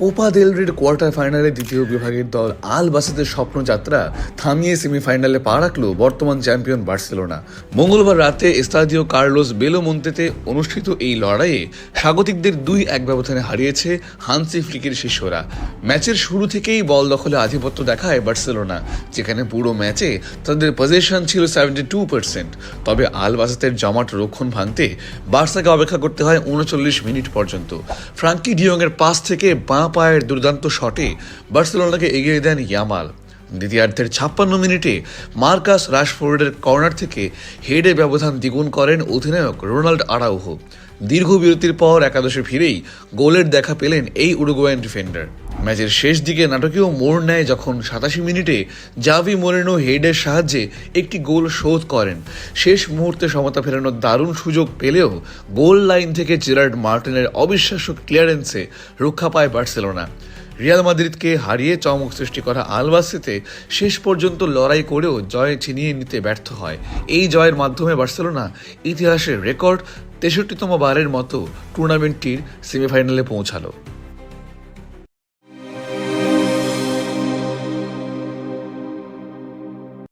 Copa del রের quarter ফাইনালে দ্বিতীয় বিভাগের দল আল বাসেতের স্বপ্নযাত্রা থামিয়ে সেমিফাইনালে পা রাখল বর্তমান চ্যাম্পিয়ন বার্সেলোনা। মঙ্গলবার রাতে এস্তাদিও কার্লোস বেলো মন্তেতে অনুষ্ঠিত এই লড়াইয়ে স্বাগতিকদের দুই এক ব্যবধানে হারিয়েছে হানসি ফ্লিকের শিষ্যরা। ম্যাচের শুরু থেকেই বল দখলে আধিপত্য দেখায় বার্সেলোনা, যেখানে পুরো ম্যাচে তাদের পজিশন ছিল সেভেন্টি টু পার্সেন্ট তবে আল বাসাতের জমাট রক্ষণ ভাঙতে বার্সাকে অপেক্ষা করতে হয় উনচল্লিশ মিনিট পর্যন্ত। ফ্রাঙ্কি ডিয়ংয়ের পাস থেকে বাঁ পায়ের দুর্দান্ত শটে বার্সেলোনাকে এগিয়ে দেন ইয়ামাল। দ্বিতীয়ার্ধের ছাপ্পান্ন মিনিটে মার্কাস রাশফোর্ডের কর্নার থেকে হেডে ব্যবধান দ্বিগুণ করেন অধিনায়ক রোনাল্ড আরাউহো। দীর্ঘ বিরতির পর একাদশে ফিরেই গোলের দেখা পেলেন এই উরুগুয়ান ডিফেন্ডার। ম্যাচের শেষ দিকে নাটকীয় মোড় নেয় যখন সাতাশি মিনিটে জাভি মোরেনো হেডের সাহায্যে একটি গোল শোধ করেন। শেষ মুহূর্তে সমতা ফেরানোর দারুণ সুযোগ পেলেও গোল লাইন থেকে জেরার্ড মার্টিনের অবিশ্বাস্য ক্লিয়ারেন্সে রক্ষা পায় বার্সেলোনা। রিয়াল মাদ্রিদকে হারিয়ে চমক সৃষ্টি করা আলবাসিতে শেষ পর্যন্ত লড়াই করেও জয় ছিনিয়ে নিতে ব্যর্থ হয়। এই জয়ের মাধ্যমে বার্সেলোনা ইতিহাসের রেকর্ড তেষট্টিতম বারের মতো টুর্নামেন্টটির সেমিফাইনালে পৌঁছালো।